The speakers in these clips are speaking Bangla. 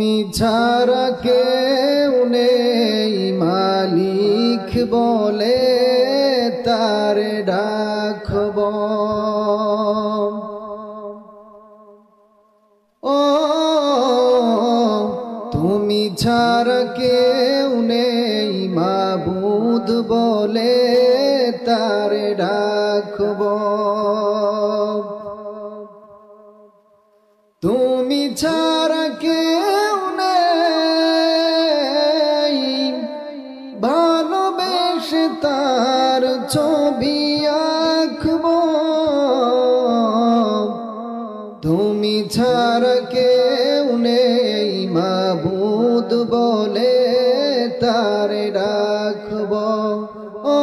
তুমি ছাড়া কেউ নেই। মালিক বলে তার ডাকব ও, তুমি ছাড়া কেউ নেই। মাবুদ বলে তার ডাকব তুমি ছাড়া মাবুদ বলে, তার রাখব। ও,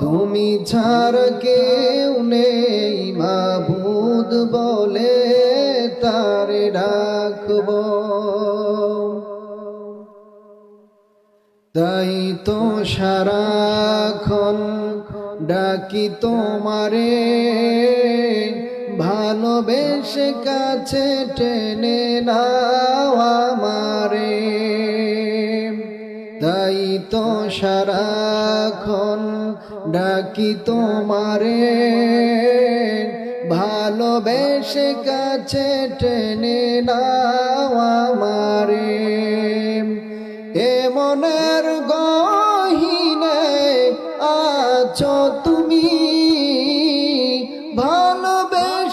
তুমি ছাড় কেউ নেই মাবুদ বলে, তার রাখব। তাই তো সারাক্ষণ ডাকি তোমারে ভালোবেসে কাছে টেনে নাও আমারে। তাই তো সারাক্ষণ ডাকি তোমারে। ভালোবেসে কাছে টেনে নাও আমারে। এ মনের গহিনে আছো তুমি।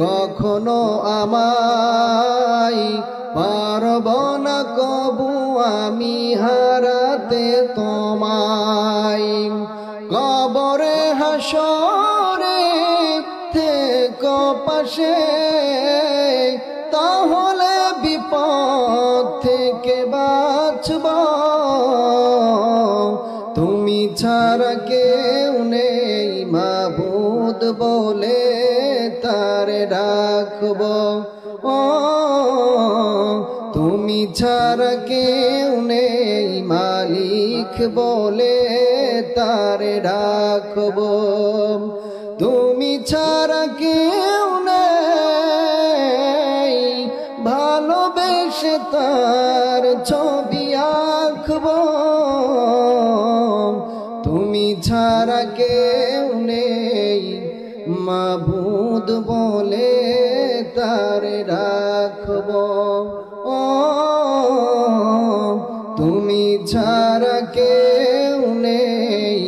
কখনো আমায় পারব না কবু আমি হারাতে তোমায়। কবরে হাসরে থেকো পাশে, তাহলে বিপদ থেকে বাঁচব। তুমি ছাড়া কেউ নেই মাবুদ বলে তার ডাকব। ও, তুমি ছাড়া কেউ নেই মালিক বলে তার ডাকব। তুমি ছাড়া কেউ নেই ভালোবেসে তার ছবি আঁকব। তুমি ছাড়া কেউ নেই মাবুদ বলে তার রাখব। ও তুমি ছাড়া কেউ নেই।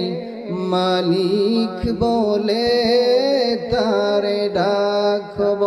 মালিক বলে তার ডাকব